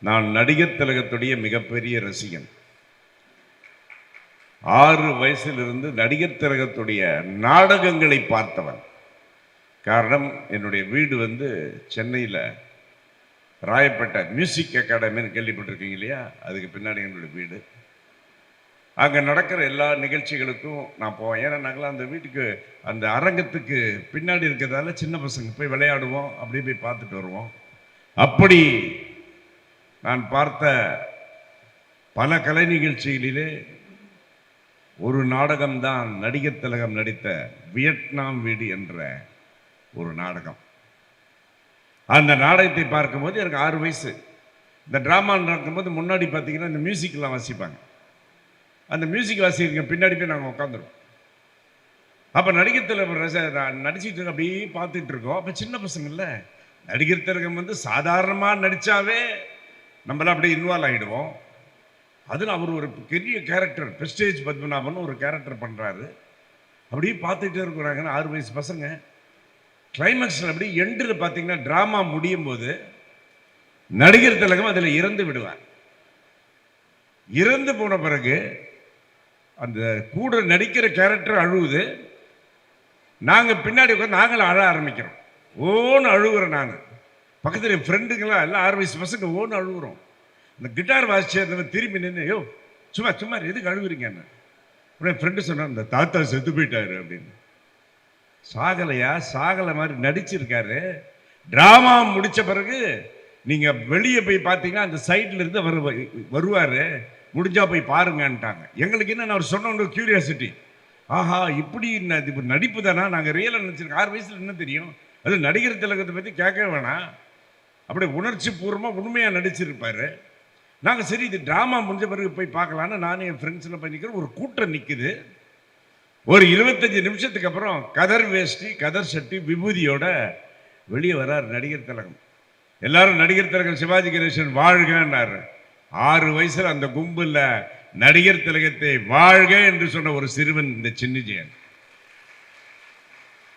நான் நடிகர் திலகத்துடைய மிகப்பெரிய ரசிகன். ஆறு வயசிலிருந்து நடிகர் திலகத்துடைய நாடகங்களை பார்த்தவன். காரணம் என்னுடைய வீடு வந்து சென்னையில் ராயப்பேட்டை மியூசிக் அகாடமின்னு கேள்விப்பட்டிருக்கீங்க இல்லையா? அதுக்கு பின்னாடி என்னுடைய வீடு. அங்கே நடக்கிற எல்லா நிகழ்ச்சிகளுக்கும் நான் போவேன். ஏன்னா நாங்களாம் அந்த வீட்டுக்கு அந்த அரங்கத்துக்கு பின்னாடி இருக்கிறதால சின்ன பசங்க போய் விளையாடுவோம் அப்படியே போய் பார்த்துட்டு வருவோம். அப்படி நான் பார்த்த பல கலை நிகழ்ச்சிகளிலே ஒரு நாடகம்தான் நடிகர் திலகம் நடித்த வியட்நாம் வீடு என்ற ஒரு நாடகம். அந்த நாடகத்தை பார்க்கும்போது எனக்கு ஆறு வயசு. இந்த ட்ராமா நடக்கும்போது முன்னாடி பார்த்தீங்கன்னா இந்த மியூசிக்லாம் வாசிப்பாங்க. அந்த மியூசிக் வாசிக்க பின்னாடி போய் நாங்கள் உட்காந்துருவோம் அப்போ நடிகர் திலகம் ரச- நான் நடிச்சிட்டு அப்படியே பார்த்துட்டு இருக்கோம். அப்போ சின்ன பசங்கள்ல நடிகர் திலகம் வந்து சாதாரணமாக நடித்தாவே நம்மளாம் அப்படியே இன்வால்வ் ஆகிடுவோம் அதில் அவர் ஒரு பெரிய கேரக்டர் பிரஸ்டேஜ் பத்மநாபன் ஒரு கேரக்டர் பண்ணுறாரு அப்படியே பார்த்துட்டே இருக்கிறாங்கன்னு ஆறு வயசு பசங்க. கிளைமேக்ஸில் அப்படியே எண்டில் பார்த்தீங்கன்னா ட்ராமா முடியும் போது நடிகர் திலகம் அதில் இறந்து விடுவார். இறந்து போன பிறகு அந்த கூட நடிக்கிற கேரக்டர் அழுவுது. நாங்கள் பின்னாடி உட்காந்து நாங்களும் அழ ஆரம்பிக்கிறோம். ஓன்னு அழுகுறேன் நான் பக்கத்தில் என் ஃப்ரெண்டுங்களாம் எல்லாம் ஆறு வயசு பசங்க ஓன்னு அழுகுறோம் இந்த கிட்டார் வாசிச்சு அந்த திரும்பி நின்று யோ சும்மா சும்மா எதுக்கு அழுகுறீங்கன்னு உடனே ஃப்ரெண்டு சொன்னான் இந்த தாத்தா செத்து போயிட்டாரு அப்படின்னு. சாகலையா? சாகலை மாதிரி நடிச்சிருக்காரு. ட்ராமா முடித்த பிறகு நீங்கள் வெளியே போய் பார்த்தீங்கன்னா அந்த சைட்ல இருந்து வரு வருவார். முடிஞ்சா போய் பாருங்கன்ட்டாங்க. எங்களுக்கு என்ன அவர் சொன்ன கியூரியாசிட்டி ஆஹா இப்படி ந- இது நடிப்பு தானா? நாங்கள் ரியலாக நினச்சிருக்கோம் ஆறு வயசில் என்ன தெரியும்? அது நடிகர் திலகத்தை பற்றி கேட்கவே வேணாம். அப்படியே உணர்ச்சி பூர்வமாக உண்மையாக நடிச்சிருப்பார். நாங்கள் சரி இது ட்ராமா முடிஞ்ச பிறகு போய் பார்க்கலான்னு நானும் என் ஃப்ரெண்ட்ஸில் போய் நிற்கிறேன் ஒரு கூட்டம் நிற்குது ஒரு இருபத்தஞ்சு நிமிஷத்துக்கு அப்புறம் கதர் வேஷ்டி கதர் சட்டி விபூதியோட வெளியே வரார் நடிகர் திலகம். எல்லாரும் நடிகர் திலகம் சிவாஜி கணேசன் வாழ்கன்னார். ஆறு வயசில் அந்த கும்பலில் நடிகர் திலகத்தை வாழ்க என்று சொன்ன ஒரு சிறுவன் இந்த சின்னஜயன்